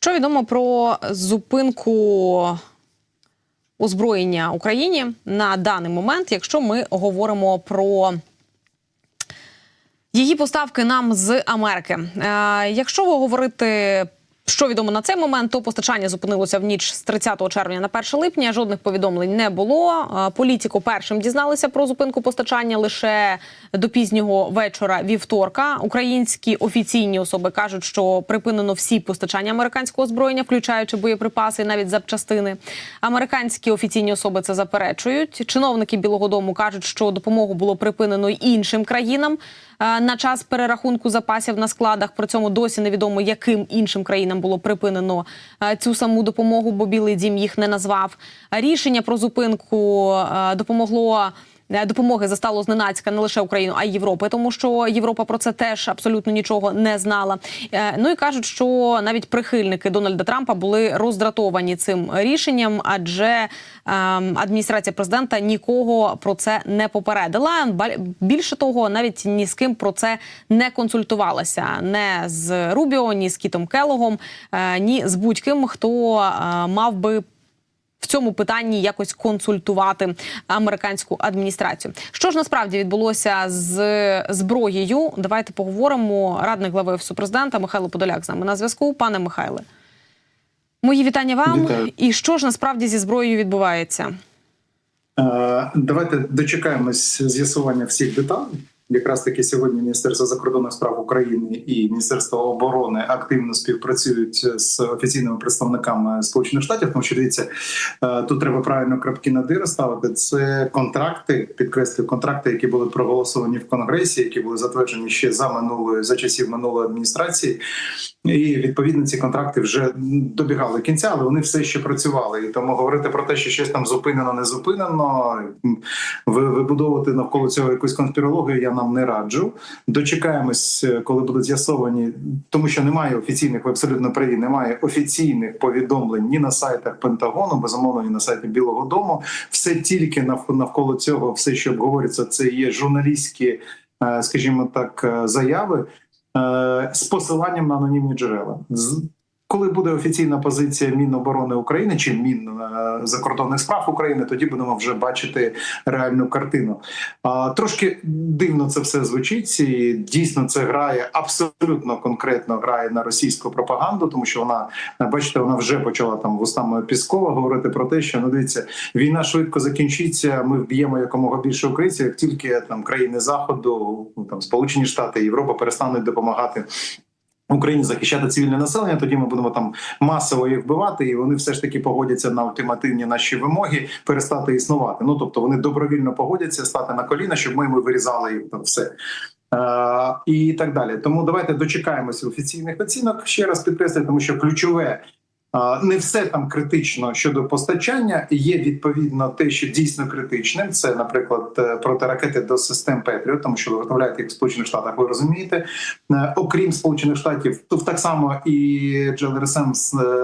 Що відомо про зупинку озброєння Україні на даний момент, якщо ми говоримо про її поставки нам з Америки? Е, якщо ви говорити. Що відомо на цей момент, то постачання зупинилося в ніч з 30 червня на 1 липня. Жодних повідомлень не було. Політико першим дізналися про зупинку постачання лише до пізнього вечора вівторка. Українські офіційні особи кажуть, що припинено всі постачання американського озброєння, включаючи боєприпаси, і навіть запчастини. Американські офіційні особи це заперечують. Чиновники Білого Дому кажуть, що допомогу було припинено іншим країнам на час перерахунку запасів на складах. При цьому досі невідомо, яким іншим країнам було припинено е, цю саму допомогу, бо Білий Дім їх не назвав. Рішення про зупинку е, допомогло. Е, Допомоги застало зненацька не лише Україну, а й Європи, тому що Європа про це теж абсолютно нічого не знала. Е, Ну і кажуть, що навіть прихильники Дональда Трампа були роздратовані цим рішенням, адже ем, адміністрація президента нікого про це не попередила. Більше того, навіть ні з ким про це не консультувалася. Не з Рубіо, ні з Кітом Келогом, е, ні з будь-ким, хто мав би в цьому питанні якось консультувати американську адміністрацію. Що ж насправді відбулося з зброєю? Давайте поговоримо. Радник глави офісу президента Михайло Подоляк з нами на зв'язку. Пане Михайле, мої вітання вам. Вітаю. І що ж насправді зі зброєю відбувається? Е, Давайте дочекаємось з'ясування всіх деталей. Якраз таки сьогодні Міністерство закордонних справ України і Міністерство оборони активно співпрацюють з офіційними представниками Сполучених Штатів. Тому що дивіться, е, тут треба правильно крапки на «и» розставити. Це контракти, підкреслюю, контракти, які були проголосовані в Конгресі, які були затверджені ще за минулої за часів минулої адміністрації. І відповідно ці контракти вже добігали кінця, але вони все ще працювали. І тому говорити про те, що щось там зупинено, не зупинено, ви- вибудовувати навколо цього якусь конспірологію. Я нам не раджу. Дочекаємось, коли будуть з'ясовані, тому що немає офіційних, ви абсолютно праві, немає офіційних повідомлень ні на сайтах Пентагону, безумовно, ні на сайті Білого Дому. Все тільки навколо цього, все, що обговорюється, це є журналістські, е, скажімо так, е, заяви е, з посиланням на анонімні джерела. Коли буде офіційна позиція Міноборони України чи Мін е, закордонних справ України, тоді будемо вже бачити реальну картину. Трошки дивно це все звучить. І дійсно це грає абсолютно конкретно грає на російську пропаганду, тому що вона е, бачите, вона вже почала там вустами Піскова говорити про те, що ну дивіться, війна швидко закінчиться. Ми вб'ємо якомога більше українців, як тільки там країни заходу, ну, там Сполучені Штати, Європа перестануть допомагати. Україні захищати цивільне населення, тоді ми будемо там масово їх вбивати, і вони все ж таки погодяться на ультимативні наші вимоги перестати існувати. Ну тобто вони добровільно погодяться стати на коліна, щоб ми, ми вирізали їх там все. Е, і так далі. Тому давайте дочекаємося офіційних оцінок. Ще раз підкреслюю, тому що ключове. Е, Не все там критично щодо постачання. Є відповідно те, що дійсно критичним. Це, наприклад, е, протиракети до систем Петріот, тому що виготовляють їх в Сполучених Штатах. Ви розумієте, Е, окрім Сполучених Штатів, тут так само і GLRSM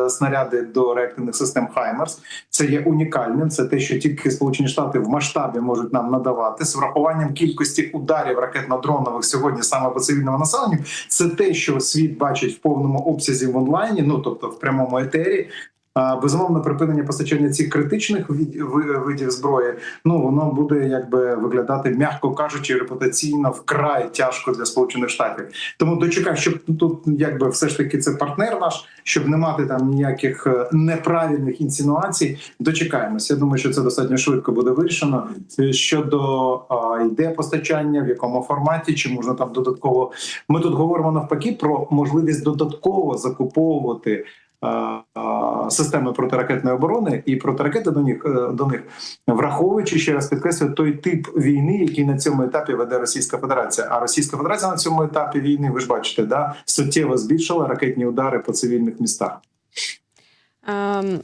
снаряди до реактивних систем Хаймерс. Це є унікальним. Це те, що тільки Сполучені Штати в масштабі можуть нам надавати з врахуванням кількості ударів ракетно-дронових сьогодні саме по цивільному населенню. Це те, що світ бачить в повному обсязі в онлайні, ну тобто в прямому. А, Безумовно, припинення постачання цих критичних видів зброї. Ну воно буде якби виглядати, м'яко кажучи, репутаційно вкрай тяжко для сполучених штатів. Тому дочекав, щоб тут якби все ж таки це партнер наш, щоб не мати там ніяких е, неправильних інсинуацій. Дочекаємося. Я думаю, що це достатньо швидко буде вирішено. Е, Щодо а, йде постачання, в якому форматі, чи можна там додатково. Ми тут говоримо навпаки про можливість додатково закуповувати. Е, е, Системи протиракетної оборони і протиракети до них е, до них враховуючи ще раз підкреслюю той тип війни, який на цьому етапі веде Російська Федерація. А Російська Федерація на цьому етапі війни, ви ж бачите, да суттєво збільшила ракетні удари по цивільних містах. Ем,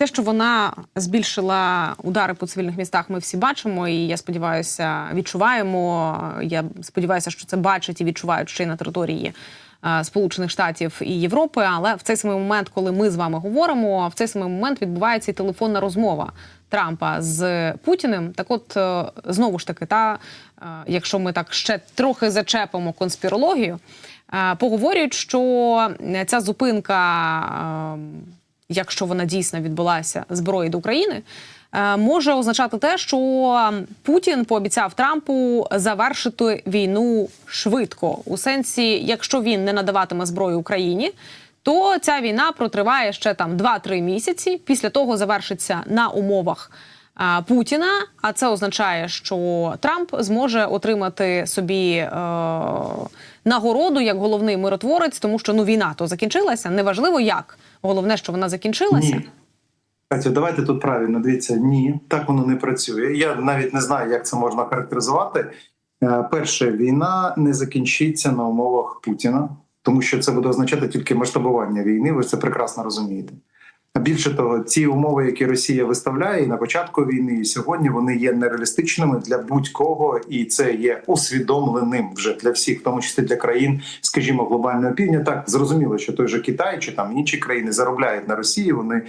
те, що вона збільшила удари по цивільних містах, ми всі бачимо, і я сподіваюся, відчуваємо. Я сподіваюся, що це бачать і відчувають ще й на території е, Сполучених Штатів і Європи. Але в цей самий момент, коли ми з вами говоримо, в цей самий момент відбувається і телефонна розмова Трампа з Путіним. Так, от е, знову ж таки, та е, якщо ми так ще трохи зачепимо конспірологію. Поговорюють, що ця зупинка, е, якщо вона дійсно відбулася зброї до України, е, може означати те, що Путін пообіцяв Трампу завершити війну швидко, у сенсі, якщо він не надаватиме зброю Україні. То ця війна протриває ще там 2-3 місяці. Після того завершиться на умовах а, Путіна. А це означає, що Трамп зможе отримати собі е, нагороду як головний миротворець, тому що ну війна то закінчилася. Неважливо як. Головне, що вона закінчилася. Ні. Давайте тут правильно дивіться. Ні, так воно не працює. Я навіть не знаю, як це можна характеризувати. Е, Перше, війна не закінчиться на умовах Путіна, тому що це буде означати тільки масштабування війни. Ви це прекрасно розумієте. Більше того, ці умови, які Росія виставляє і на початку війни, і сьогодні вони є нереалістичними для будь-кого, і це є усвідомленим вже для всіх, в тому числі для країн, скажімо, глобального півдня. Так зрозуміло, що той же Китай чи там інші країни заробляють на Росії. Вони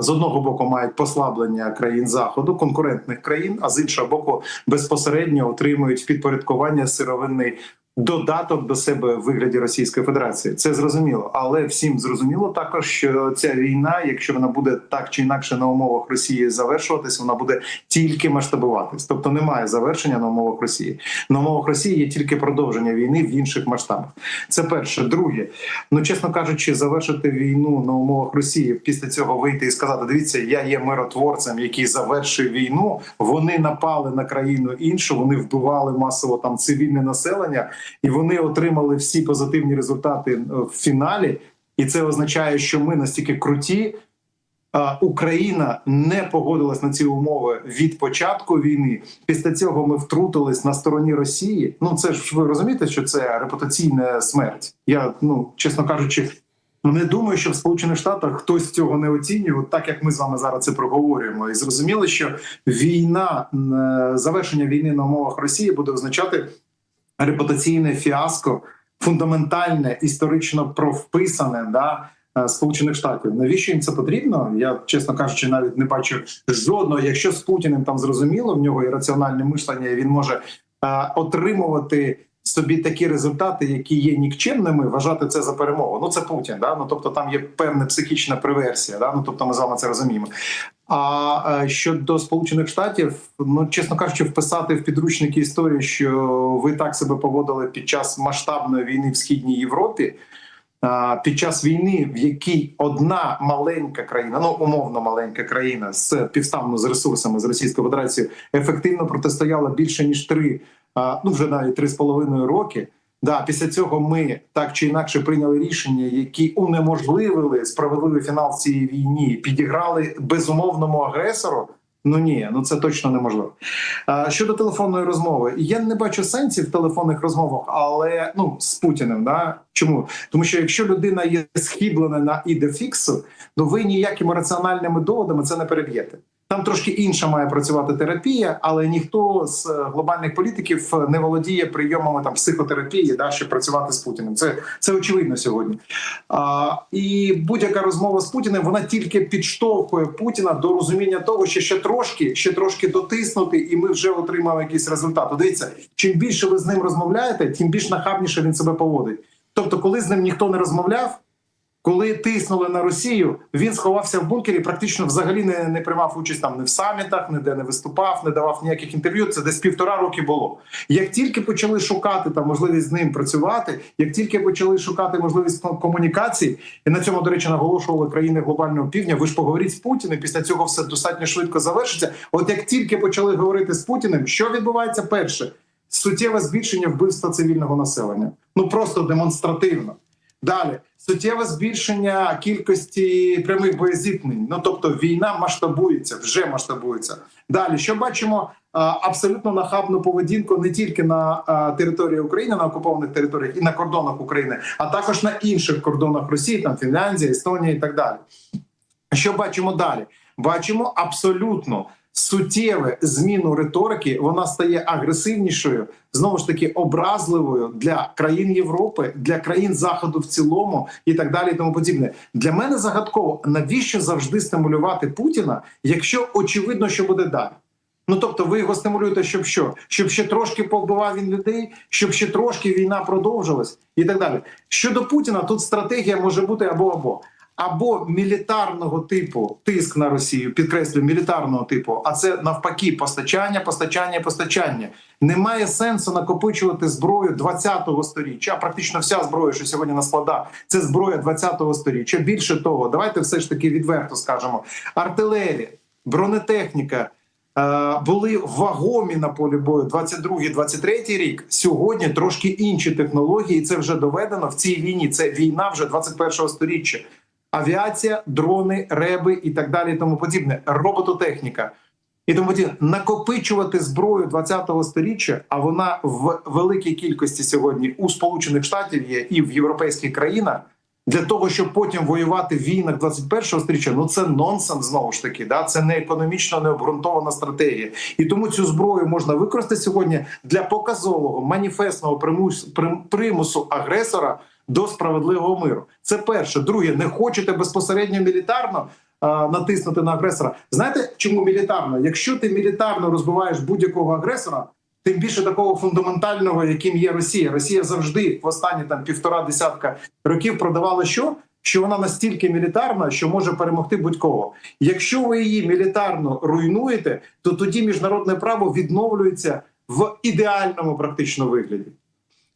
з одного боку мають послаблення країн заходу, конкурентних країн, а з іншого боку, безпосередньо отримують підпорядкування сировинний додаток до себе в вигляді Російської Федерації. Це зрозуміло, але всім зрозуміло також, що ця війна, якщо вона буде так чи інакше на умовах Росії завершуватись, вона буде тільки масштабуватись. Тобто немає завершення на умовах Росії. На умовах Росії є тільки продовження війни в інших масштабах. Це перше. Друге, ну чесно кажучи, завершити війну на умовах Росії, після цього вийти і сказати: дивіться, я є миротворцем, який завершив війну. Вони напали на країну іншу, вони вбивали масово там цивільне населення, і вони отримали всі позитивні результати е, в фіналі. І це означає, що ми настільки круті. Україна не погодилась на ці умови від початку війни. Після цього ми втрутились на стороні Росії. Ну це ж ви розумієте, що це репутаційна смерть. Я ну чесно кажучи, не думаю, що в Сполучених Штатах хтось цього не оцінює, так як ми з вами зараз це проговорюємо. І зрозуміло, що війна е, завершення війни на умовах Росії буде означати репутаційне фіаско, фундаментальне, історично провписане да, е, Сполучених Штатів. Навіщо їм це потрібно? Я чесно кажучи, навіть не бачу жодного. Якщо з Путіним там зрозуміло, в нього і раціональне мишлення, і він може е, отримувати. Собі такі результати, які є нікчемними, вважати це за перемогу. Ну це Путін, да? ну тобто там є певна психічна приверсія. Да? Ну тобто ми з вами це розуміємо. А е, щодо Сполучених Штатів, ну чесно кажучи, вписати в підручники історії, що ви так себе поводили під час масштабної війни в східній Європі. Під час війни, в якій одна маленька країна, ну умовно маленька країна з півставно з ресурсами з Російською Федерацією, ефективно протистояла більше ніж три, ну вже навіть три з половиною роки. Да, після цього ми так чи інакше прийняли рішення, які унеможливили справедливий фінал цій війні, підіграли безумовному агресору. Ну ні, ну це точно неможливо. А, щодо телефонної розмови, я не бачу сенсів в телефонних розмовах, але ну з Путіним. Да? Чому? Тому що якщо людина є схиблена на ідефіксу, то ви ніякими раціональними доводами це не переб'єте. Там трошки інша має працювати терапія, але ніхто з е, глобальних політиків не володіє прийомами там психотерапії, да, щоб працювати з Путіним. Це це очевидно сьогодні. А, І будь-яка розмова з Путіним вона тільки підштовхує Путіна до розуміння того, що ще трошки, ще трошки дотиснути, і ми вже отримаємо якийсь результат. Дивіться, чим більше ви з ним розмовляєте, тим більш нахабніше він себе поводить. Тобто, коли з ним ніхто не розмовляв. Коли тиснули на Росію, він сховався в бункері, практично взагалі не, не приймав участь там не в самітах, ніде не виступав, не давав ніяких інтерв'ю. Це десь півтора роки було. Як тільки почали шукати там можливість з ним працювати, як тільки почали шукати можливість комунікації, і на цьому, до речі, наголошували країни глобального півдня. Ви ж поговоріть з Путіним. Після цього все достатньо швидко завершиться. От як тільки почали говорити з Путіним, що відбувається перше? Суттєве збільшення вбивства цивільного населення. Ну просто демонстративно. Далі суттєве збільшення кількості прямих боєзіткнень. Ну тобто війна масштабується, вже масштабується. Далі що бачимо? Абсолютно нахабну поведінку не тільки на території України, на окупованих територіях і на кордонах України, а також на інших кордонах Росії, там Фінляндія, Естонія і так далі. Що бачимо далі? Бачимо абсолютно суттєве зміну риторики. Вона стає агресивнішою, знову ж таки образливою для країн Європи, для країн Заходу в цілому і так далі. І тому подібне. Для мене загадково, навіщо завжди стимулювати Путіна, якщо очевидно, що буде далі. Ну тобто, ви його стимулюєте, щоб що? Щоб ще трошки повбивав він людей, щоб ще трошки війна продовжилась і так далі. Щодо Путіна, тут стратегія може бути або або. Або мілітарного типу тиск на Росію, підкреслюю, мілітарного типу, а це навпаки постачання, постачання, постачання. Немає сенсу накопичувати зброю 20-го сторіччя. Практично вся зброя, що сьогодні на складах, це зброя 20-го сторіччя. Більше того, давайте все ж таки відверто скажемо: артилерія, бронетехніка. е, Були вагомі на полі бою 22-23 рік. Сьогодні трошки інші технології. і Це вже доведено в цій війні. Це війна вже 21-го сторіччя. Авіація, дрони, реби і так далі. І тому подібне. Робототехніка і тому подібне. накопичувати зброю 20-го сторіччя, а вона в великій кількості сьогодні у Сполучених Штатів є і в європейських країнах. Для того щоб потім воювати в війнах 21-го сторіччя, ну це нонсенс знову ж таки. Да, це не економічно необґрунтована стратегія, і тому цю зброю можна використати сьогодні для показового маніфестного примусу, примусу агресора до справедливого миру. Це перше. Друге, не хочете безпосередньо мілітарно а, натиснути на агресора. Знаєте, чому мілітарно? Якщо ти мілітарно розбиваєш будь-якого агресора. Тим більше такого фундаментального, яким є Росія. Росія завжди в останні там півтора десятка років продавала що? Що вона настільки мілітарна, що може перемогти будь-кого. Якщо ви її мілітарно руйнуєте, то тоді міжнародне право відновлюється в ідеальному практично вигляді.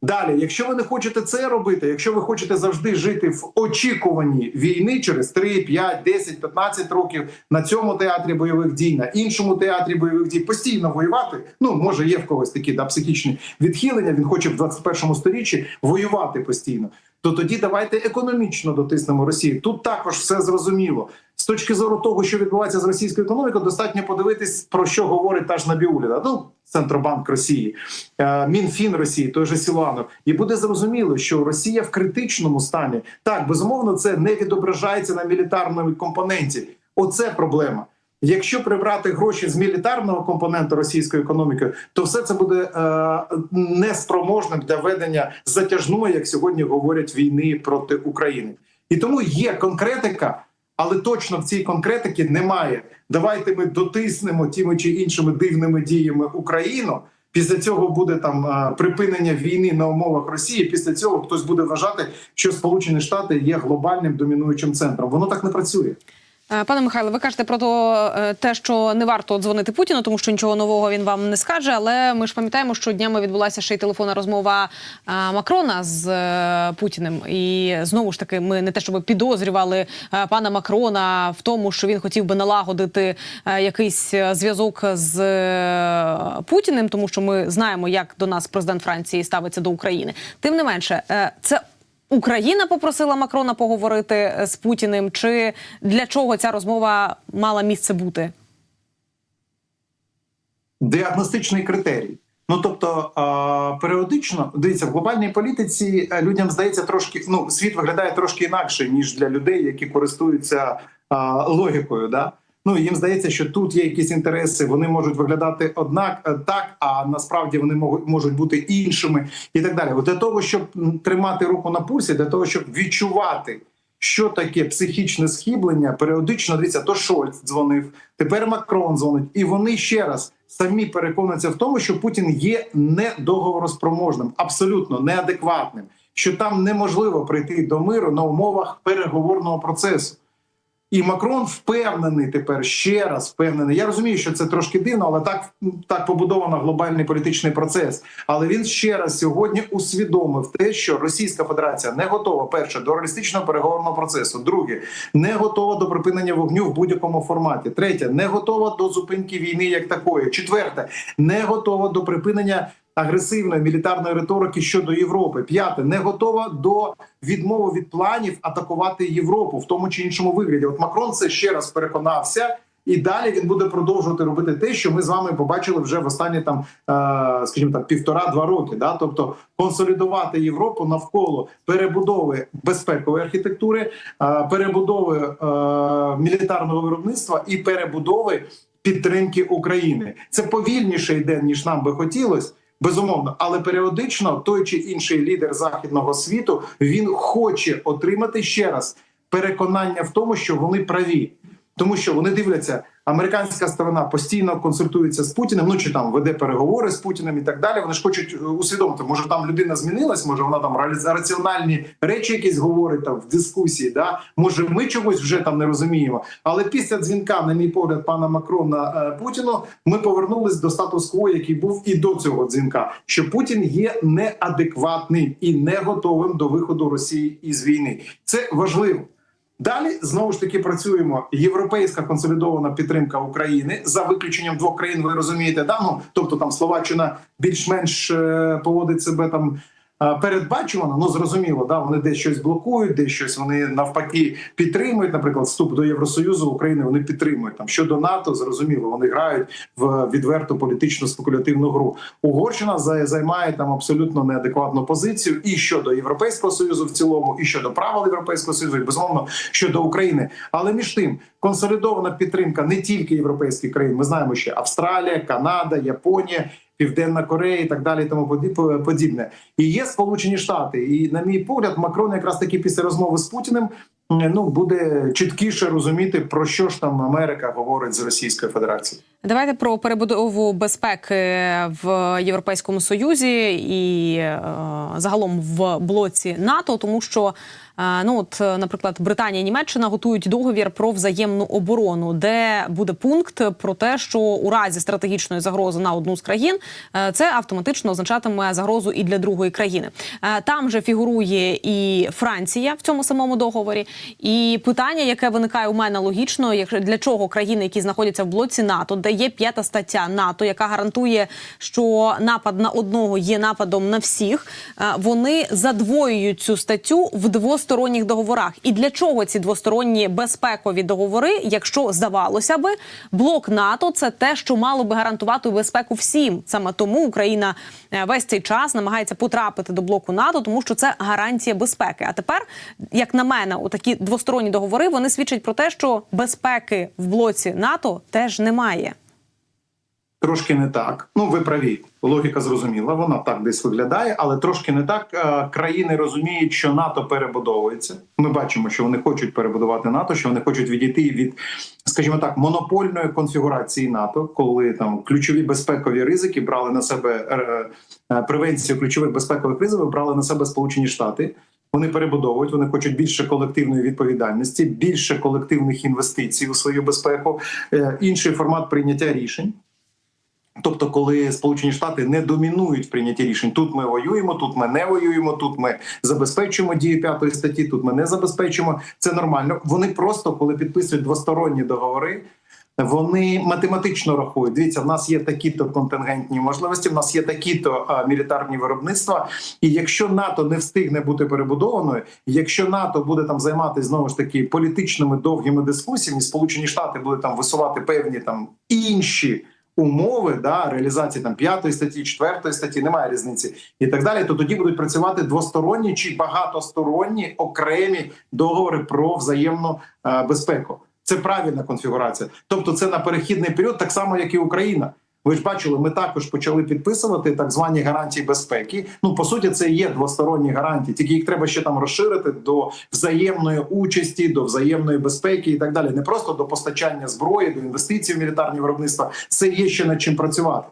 Далі, якщо ви не хочете це робити, якщо ви хочете завжди жити в очікуванні війни через 3, 5, 10, 15 років на цьому театрі бойових дій, на іншому театрі бойових дій, постійно воювати. Ну може є в когось такі да, психічні відхилення. Він хоче в 21 сторіччі воювати постійно. То тоді давайте економічно дотиснемо Росію. Тут також все зрозуміло. З точки зору того, що відбувається з російською економікою, достатньо подивитись про що говорить та ж Набіуліна. Ну, Центробанк Росії, е, Мінфін Росії, той же Сіланов, і буде зрозуміло, що Росія в критичному стані. Так, безумовно, це не відображається на мілітарному компоненті. Оце проблема. Якщо прибрати гроші з мілітарного компоненту російської економіки, то все це буде е, неспроможним для ведення затяжної, як сьогодні говорять, війни проти України. І тому є конкретика, але точно в цій конкретики немає. Давайте ми дотиснемо тими чи іншими дивними діями Україну. Після цього буде там припинення війни на умовах Росії. Після цього хтось буде вважати, що Сполучені Штати є глобальним домінуючим центром. Воно так не працює. Е, Пане Михайло, ви кажете про е, те, що не варто дзвонити Путіну, тому що нічого нового він вам не скаже. Але ми ж пам'ятаємо, що днями відбулася ще й телефонна розмова е, Макрона з Путіним. І знову ж таки, ми не те, щоб підозрювали пана Макрона в тому, що він хотів би налагодити якийсь зв'язок з Путіним, тому що ми знаємо, як до нас президент Франції ставиться до України. Тим не менше, це Україна попросила Макрона поговорити е, з Путіним, чи для чого ця розмова мала місце бути? діагностичний критерій. Ну тобто періодично дивіться в глобальній політиці е, людям здається трошки ну світ виглядає трошки інакше ніж для людей, які користуються логікою. Да? Ну їм здається, що тут є якісь інтереси, вони можуть виглядати однак е, так, а насправді вони можуть- бути іншими і так далі. Для того, щоб тримати руку на пульсі, для того, щоб відчувати. Що таке психічне схиблення? Періодично дивіться, то Шольц дзвонив, тепер Макрон дзвонить, і вони ще раз самі переконуються в тому, що Путін є недоговороспроможним, абсолютно неадекватним, що там неможливо прийти до миру на умовах переговорного процесу. І Макрон впевнений тепер ще раз впевнений. Я розумію, що це трошки дивно, але так, так побудовано глобальний політичний процес. Але він ще раз сьогодні усвідомив те, що Російська Федерація не готова перше до реалістичного переговорного процесу. Друге, не готова до припинення вогню в будь-якому форматі. Третє, не готова до зупинки війни як такої. Четверте, не готова до припинення агресивної мілітарної риторики щодо Європи. П'яте не готова до відмови від планів атакувати Європу в тому чи іншому вигляді. От Макрон це ще раз переконався. І далі він буде продовжувати робити те, що ми з вами побачили вже в останні там, е, скажімо так, півтора-два роки. Да? Тобто консолідувати Європу навколо перебудови безпекової архітектури, е, перебудови е, мілітарного виробництва і перебудови підтримки України. Це повільніше йде ніж нам би хотілося. Безумовно, але періодично той чи інший лідер західного світу він хоче отримати ще раз переконання в тому, що вони праві, тому що вони дивляться Американська сторона постійно консультується з Путіним, ну чи там веде переговори з Путіним і так далі. Вони ж хочуть е, усвідомити, може там людина змінилась, може вона там раціональні речі якісь говорить там в дискусії. Да? Може, ми чогось вже там не розуміємо. Але після дзвінка, на мій погляд, пана Макрона е, Путіну, ми повернулись до статус-кво, який був і до цього дзвінка. Що Путін є неадекватним і не готовим до виходу Росії із війни. Це важливо. Далі знову ж таки працюємо. Європейська консолідована підтримка України за виключенням двох країн. Ви розумієте, да? ну, тобто там Словаччина більш-менш е, поводить себе там. Е, Передбачувано, ну зрозуміло, да вони десь щось блокують, десь щось вони навпаки підтримують. Наприклад, вступ до Євросоюзу України вони підтримують там щодо НАТО. Зрозуміло, вони грають в відверту політичну спекулятивну гру. Угорщина за- займає там абсолютно неадекватну позицію і щодо Європейського союзу в цілому, і щодо правил Європейського союзу, і безумовно щодо України. Але між тим консолідована підтримка не тільки європейських країн. Ми знаємо ще Австралія, Канада, Японія. Південна Корея і так далі, тому подібне. І є Сполучені Штати. І на мій погляд, Макрон якраз таки після розмови з Путіним ну буде чіткіше розуміти про що ж там Америка говорить з Російською Федерацією. Давайте про перебудову безпеки в Європейському Союзі і е, загалом в блоці НАТО, тому що ну от, е, наприклад, Британія і Німеччина готують договір про взаємну оборону, де буде пункт про те, що у разі стратегічної загрози на одну з країн е, це автоматично означатиме загрозу і для другої країни. Е, Там же фігурує і Франція в цьому самому договорі. І питання, яке виникає у мене логічно, для чого країни, які знаходяться в блоці НАТО, де є п'ята стаття НАТО, яка гарантує, що напад на одного є нападом на всіх, вони задвоюють цю статтю в двосторонніх договорах. І для чого ці двосторонні безпекові договори, якщо здавалося би, блок НАТО це те, що мало би гарантувати безпеку всім. Саме тому Україна е, весь цей час намагається потрапити до блоку НАТО, тому що це гарантія безпеки. А тепер, як на мене, у такі двосторонні договори вони свідчать про те, що безпеки в блоці НАТО теж немає. Трошки не так. Ну ви праві. Логіка зрозуміла. Вона так десь виглядає, але трошки не так. Е, Країни розуміють, що НАТО перебудовується. Ми бачимо, що вони хочуть перебудувати НАТО, що вони хочуть відійти від, скажімо так, монопольної конфігурації НАТО, коли там ключові безпекові ризики брали на себе е, е, превенцію ключових безпекових ризиків, брали на себе Сполучені Штати. Вони перебудовують, вони хочуть більше колективної відповідальності, більше колективних інвестицій у свою безпеку, інший формат прийняття рішень. Тобто, коли Сполучені Штати не домінують в прийнятті рішень, тут ми воюємо, тут ми не воюємо, тут ми забезпечуємо дію п'ятої статті, тут ми не забезпечуємо. Це нормально. Вони просто, коли підписують двосторонні договори, вони математично рахують. Дивіться, в нас є такі-то контингентні можливості, в нас є такі-то мілітарні виробництва. І якщо НАТО не встигне бути перебудованою, якщо НАТО буде там займатися знову ж таки політичними довгими дискусіями, Сполучені Штати будуть там висувати певні там інші умови да реалізації там п'ятої статті, четвертої статті, немає різниці і так далі. То тоді будуть працювати двосторонні чи багатосторонні окремі договори про взаємну е, безпеку. Це правильна конфігурація. Тобто, це на перехідний період, так само як і Україна. Ви ж бачили, ми також почали підписувати так звані гарантії безпеки. Ну по суті, це є двосторонні гарантії, тільки їх треба ще там розширити до взаємної участі, до взаємної безпеки і так далі. Не просто до постачання зброї, до інвестицій в мілітарні виробництва. Це є ще над чим працювати.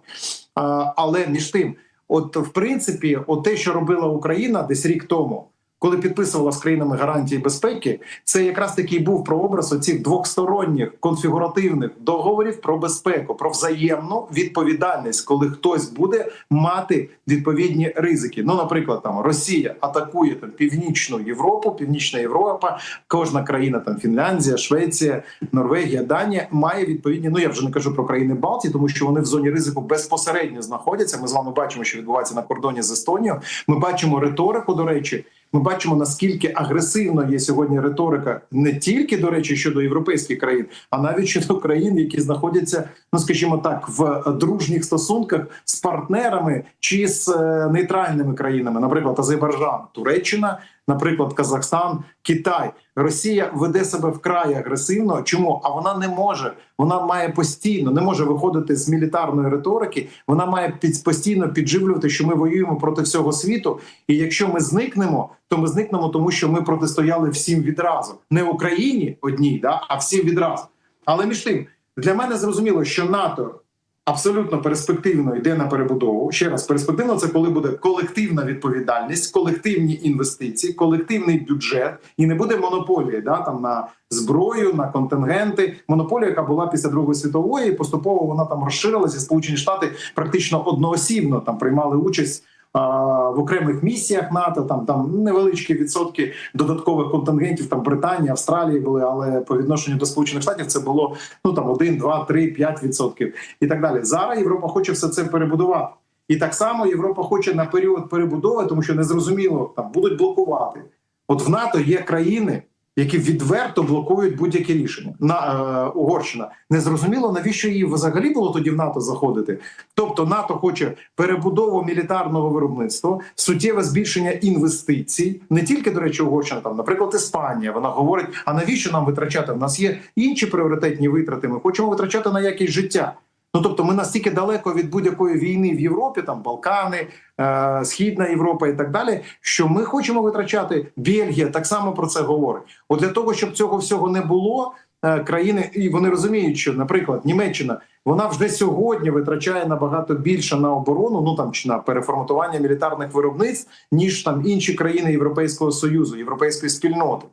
А, але між тим, от в принципі, от те, що робила Україна десь рік тому. Коли підписувала з країнами гарантії безпеки, це якраз таки був прообраз оцих двохсторонніх конфігуративних договорів про безпеку, про взаємну відповідальність, коли хтось буде мати відповідні ризики. Ну, наприклад, там Росія атакує там північну Європу, Північна Європа, кожна країна, там Фінляндія, Швеція, Норвегія, Данія має відповідні. Ну я вже не кажу про країни Балтії, тому що вони в зоні ризику безпосередньо знаходяться. Ми з вами бачимо, що відбувається на кордоні з Естонією. Ми бачимо риторику. До речі, ми бачимо наскільки агресивно є сьогодні риторика не тільки до речі щодо європейських країн, а навіть щодо країн, які знаходяться, ну скажімо так, в дружніх стосунках з партнерами чи з е, нейтральними країнами, наприклад, Азербайджан, Туреччина, наприклад, Казахстан, Китай. Росія веде себе вкрай агресивно. Чому? А вона не може. Вона має постійно не може виходити з мілітарної риторики. Вона має під постійно підживлювати, що ми воюємо проти всього світу. І якщо ми зникнемо, то ми зникнемо, тому що ми протистояли всім відразу, не Україні одній, да а всім відразу. Але між тим. Для мене зрозуміло, що НАТО абсолютно перспективно йде на перебудову. Ще раз, перспективно це коли буде колективна відповідальність, колективні інвестиції, колективний бюджет, і не буде монополії да, там на зброю, на контингенти. Монополія, яка була після Другої світової, і поступово вона там розширилася. Сполучені Штати практично одноосібно там приймали участь. В окремих місіях НАТО там там невеличкі відсотки додаткових контингентів. Там Британії, Австралії були, але по відношенню до Сполучених Штатів це було ну там 1, 2, 3, 5 відсотків і так далі. Зараз Європа хоче все це перебудувати, і так само Європа хоче на період перебудови, тому що незрозуміло там будуть блокувати. От в НАТО є країни, які відверто блокують будь-які рішення. На е, Угорщина незрозуміло, навіщо їй взагалі було тоді в НАТО заходити. Тобто НАТО хоче перебудову мілітарного виробництва, суттєве збільшення інвестицій, не тільки до речі, Угорщина, там, наприклад, Іспанія. Вона говорить: а навіщо нам витрачати? У нас є інші пріоритетні витрати. Ми хочемо витрачати на якість життя. Ну тобто, ми настільки далеко від будь-якої війни в Європі, там Балкани, е, Східна Європа і так далі, що ми хочемо витрачати. Бельгія так само про це говорить. От для того, щоб цього всього не було, е, країни і вони розуміють, що, наприклад, Німеччина вона вже сьогодні витрачає набагато більше на оборону, ну там чи на переформатування мілітарних виробництв, ніж там інші країни Європейського союзу, європейської спільноти.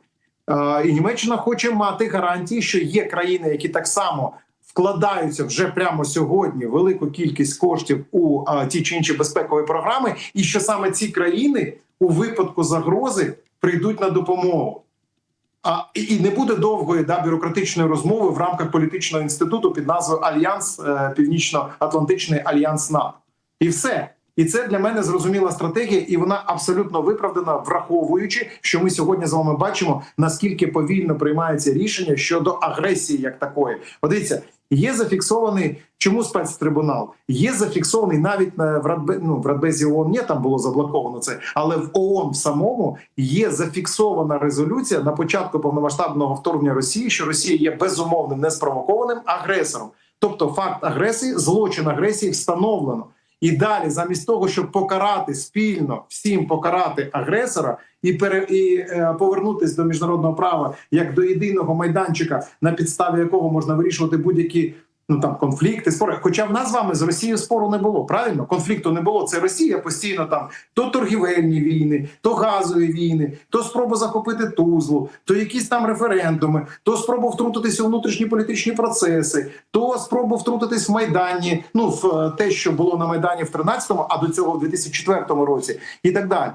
Е, І Німеччина хоче мати гарантії, що є країни, які так само вкладаються вже прямо сьогодні велику кількість коштів у а, ті чи інші безпекові програми, і що саме ці країни у випадку загрози прийдуть на допомогу. А і не буде довгої да бюрократичної розмови в рамках політичного інституту під назвою Альянс е, Північно-Атлантичний Альянс НАТО. І все. І це для мене зрозуміла стратегія, і вона абсолютно виправдана, враховуючи, що ми сьогодні з вами бачимо, наскільки повільно приймається рішення щодо агресії, як такої. От дивіться, є зафіксований чому спецтрибунал? Є зафіксований навіть на в Радбе, ну, в Радбезі ООН ні, там було заблоковано це, але в ООН в самому є зафіксована резолюція на початку повномасштабного вторгнення Росії, що Росія є безумовним неспровокованим агресором. Тобто, факт агресії, злочин агресії встановлено. І далі, замість того, щоб покарати спільно всім покарати агресора і пере і е, повернутися до міжнародного права як до єдиного майданчика, на підставі якого можна вирішувати будь-які ну там конфлікти, спори. Хоча в нас з вами з Росією спору не було. Правильно, конфлікту не було. Це Росія постійно там то торгівельні війни, то газові війни, то спроба захопити Тузлу, то якісь там референдуми, то спроба втрутитися у внутрішні політичні процеси, то спроба втрутитись в майдані. Ну в е, те, що було на майдані в 13-му, а до цього в 2004 році, і так далі.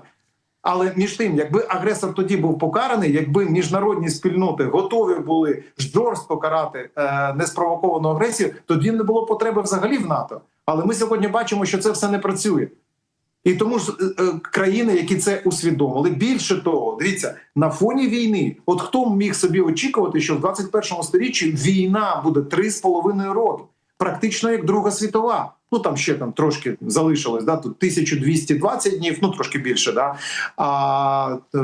Але між тим, якби агресор тоді був покараний, якби міжнародні спільноти готові були жорстко карати е, неспровоковану агресію, тоді не було потреби взагалі в НАТО. Але ми сьогодні бачимо, що це все не працює. І тому ж е, е, країни, які це усвідомили, більше того, дивіться на фоні війни. От хто міг собі очікувати, що в 21 сторіччі війна буде 3,5 роки, практично як Друга світова. Ну там ще там трошки залишилось, да тут 1220 днів, ну трошки більше, да а е,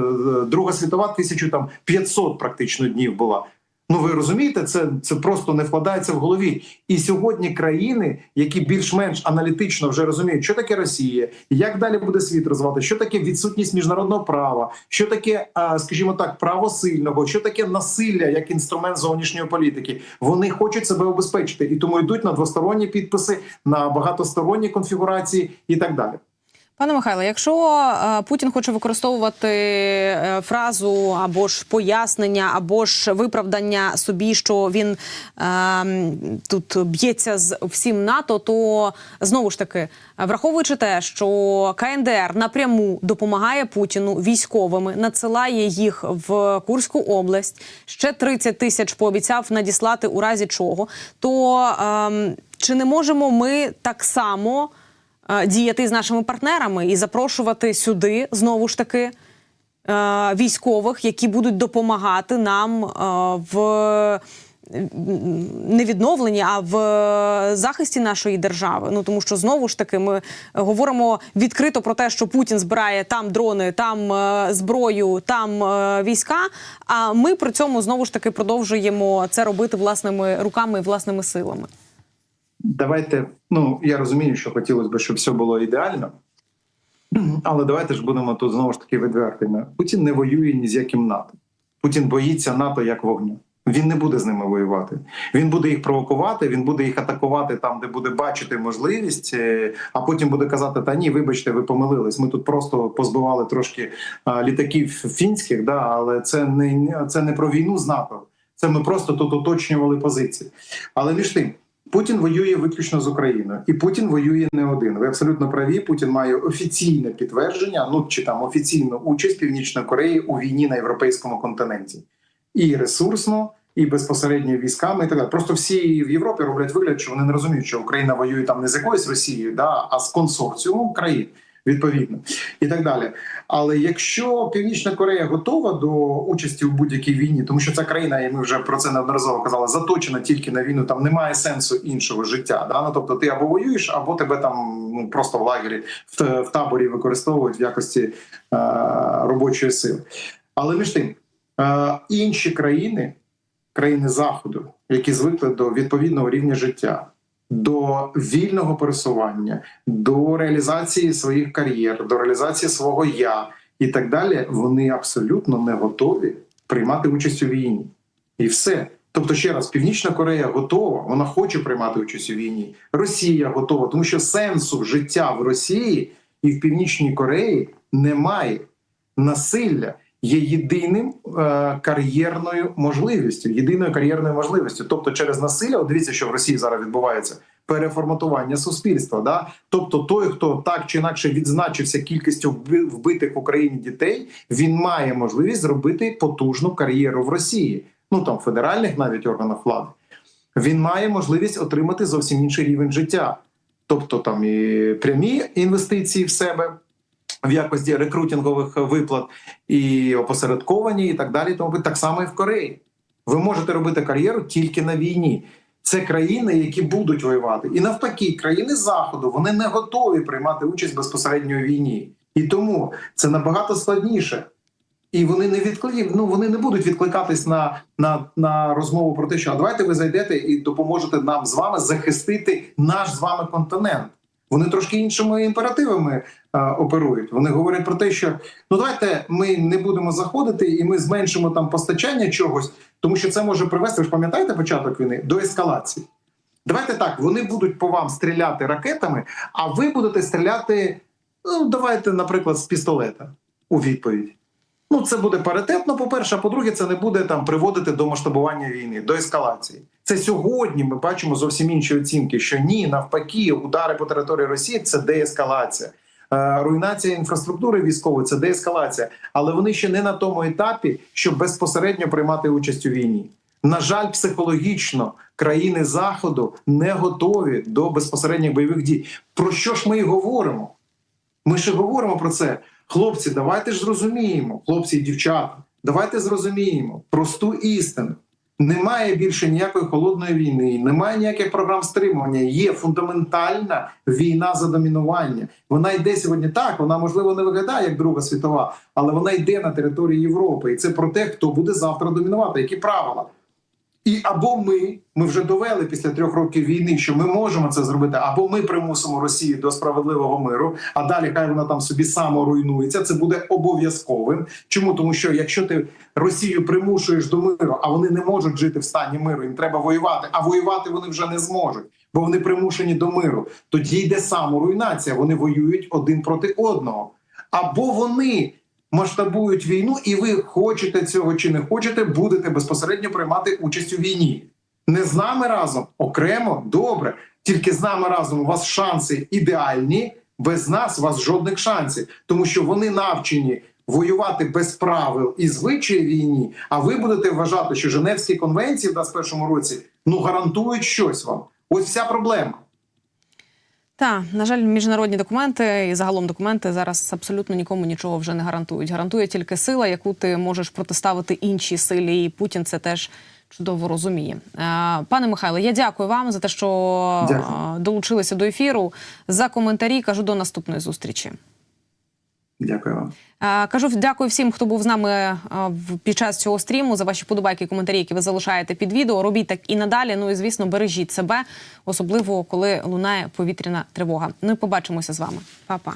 Друга світова 1500 практично днів була. Ну ви розумієте, це, це просто не вкладається в голові. І сьогодні країни, які більш-менш аналітично вже розуміють, що таке Росія, як далі буде світ розвивати, що таке відсутність міжнародного права, що таке, скажімо так, право сильного, що таке насилля як інструмент зовнішньої політики. Вони хочуть себе обезпечити і тому йдуть на двосторонні підписи, на багатосторонні конфігурації і так далі. Пане Михайло, якщо е, Путін хоче використовувати е, фразу або ж пояснення, або ж виправдання собі, що він е, тут б'ється з всім НАТО, то знову ж таки, враховуючи те, що КНДР напряму допомагає Путіну військовими, надсилає їх в Курську область, ще 30 тисяч пообіцяв надіслати у разі чого, то е, чи не можемо ми так само? Е, діяти з нашими партнерами і запрошувати сюди знову ж таки е, військових, які будуть допомагати нам е, в не відновленні, а в захисті нашої держави. Ну тому що знову ж таки ми говоримо відкрито про те, що Путін збирає там дрони, там зброю, там війська. А ми при цьому знову ж таки продовжуємо це робити власними руками і власними силами. Давайте, ну я розумію, що хотілося б, щоб все було ідеально. Але давайте ж будемо тут знову ж таки відвертими. Путін не воює ні з яким НАТО. Путін боїться НАТО як вогню. Він не буде з ними воювати. Він буде їх провокувати, він буде їх атакувати там, де буде бачити можливість, е, а потім буде казати: Та ні, вибачте, ви помилились. Ми тут просто позбивали трошки літаків фінських, да, але це не це не про війну з НАТО. Це ми просто тут уточнювали позиції. Але між тим, Путін воює виключно з Україною, і Путін воює не один. Ви абсолютно праві. Путін має офіційне підтвердження, ну чи там офіційну участь Північної Кореї у війні на європейському континенті, і ресурсно, і безпосередньо військами. І так далі. Просто всі в Європі роблять вигляд, що вони не розуміють, що Україна воює там не з якоюсь Росією, да, а з консорціумом країн. Відповідно і так далі. Але якщо Північна Корея готова до участі у будь-якій війні, тому що ця країна, і ми вже про це неодноразово казали, заточена тільки на війну, там немає сенсу іншого життя. Да? Ну, тобто ти або воюєш, або тебе там ну просто в лагері в, в таборі використовують в якості е, робочої сили. Але між тим е, інші країни, країни Заходу, які звикли до відповідного рівня життя до вільного пересування, до реалізації своїх кар'єр, до реалізації свого я і так далі, вони абсолютно не готові приймати участь у війні. І все. Тобто, ще раз, Північна Корея готова, вона хоче приймати участь у війні. Росія готова, тому що сенсу життя в Росії і в Північній Кореї немає. Насилля є єдиним е, кар'єрною можливістю, єдиною кар'єрною можливістю. Тобто, через насилля, от дивіться, що в Росії зараз відбувається переформатування суспільства. Да? Тобто, той, хто так чи інакше відзначився кількістю вби- вбитих в Україні дітей, він має можливість зробити потужну кар'єру в Росії, ну там в федеральних навіть органах влади. Він має можливість отримати зовсім інший рівень життя, тобто там і прямі інвестиції в себе в якості рекрутингових виплат, і опосередковані, і так далі. Тому так само і в Кореї. Ви можете робити кар'єру тільки на війні. Це країни, які будуть воювати, і навпаки, країни заходу вони не готові приймати участь безпосередньо у війні, і тому це набагато складніше. І вони не відкликають, ну вони не будуть відкликатись на, на, на розмову про те, що а давайте ви зайдете і допоможете нам з вами захистити наш з вами континент. Вони трошки іншими імперативами е, оперують. Вони говорять про те, що ну давайте ми не будемо заходити, і ми зменшимо там постачання чогось, тому що це може привести. Ви ж пам'ятаєте початок війни до ескалації. Давайте так, вони будуть по вам стріляти ракетами, а ви будете стріляти. Ну давайте, наприклад, з пістолета у відповідь. Ну, це буде паритетно, по-перше, а по-друге, це не буде там приводити до масштабування війни, до ескалації. Це сьогодні ми бачимо зовсім інші оцінки, що ні, навпаки, удари по території Росії це деескалація. Е, Руйнація інфраструктури військової це деескалація, але вони ще не на тому етапі, щоб безпосередньо приймати участь у війні. На жаль, психологічно країни Заходу не готові до безпосередніх бойових дій. Про що ж ми і говоримо? Ми ще говоримо про це. Хлопці, давайте ж зрозуміємо, хлопці і дівчата, давайте зрозуміємо просту істину. Немає більше ніякої холодної війни, немає ніяких програм стримування. Є фундаментальна війна за домінування. Вона йде сьогодні так. Вона можливо не виглядає як Друга світова, але вона йде на території Європи. І це про те, хто буде завтра домінувати, які правила. І або ми, ми вже довели після трьох років війни, що ми можемо це зробити, або ми примусимо Росію до справедливого миру, а далі хай вона там собі саморуйнується. Це буде обов'язковим. Чому? Тому що якщо ти Росію примушуєш до миру, а вони не можуть жити в стані миру, їм треба воювати, а воювати вони вже не зможуть, бо вони примушені до миру. Тоді йде саморуйнація. Вони воюють один проти одного. Або вони масштабують війну, і ви хочете цього чи не хочете, будете безпосередньо приймати участь у війні. Не з нами разом, окремо, добре. Тільки з нами разом у вас шанси ідеальні, без нас у вас жодних шансів, тому що вони навчені воювати без правил і звичаї війні. А ви будете вважати, що Женевські конвенції в 21-му році ну гарантують щось вам. Ось вся проблема. Та на жаль, міжнародні документи і загалом документи зараз абсолютно нікому нічого вже не гарантують. Гарантує тільки сила, яку ти можеш протиставити іншій силі, і Путін це теж чудово розуміє. Е, Пане Михайло, я дякую вам за те, що Дякую. е, долучилися до ефіру. За коментарі кажу до наступної зустрічі. Дякую вам. Е, Кажу дякую всім, хто був з нами е, під час цього стріму за ваші подобайки, коментарі, які ви залишаєте під відео. Робіть так і надалі. Ну і звісно, бережіть себе, особливо коли лунає повітряна тривога. Ну і побачимося з вами. Па-па.